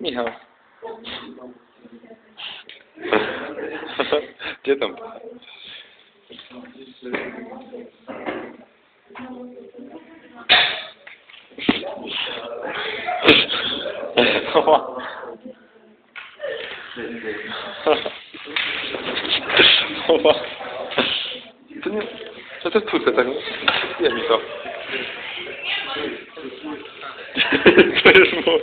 Michał. Gdzie tam? To nie... To jest twórce, tak? Nie mi to. To jest mój.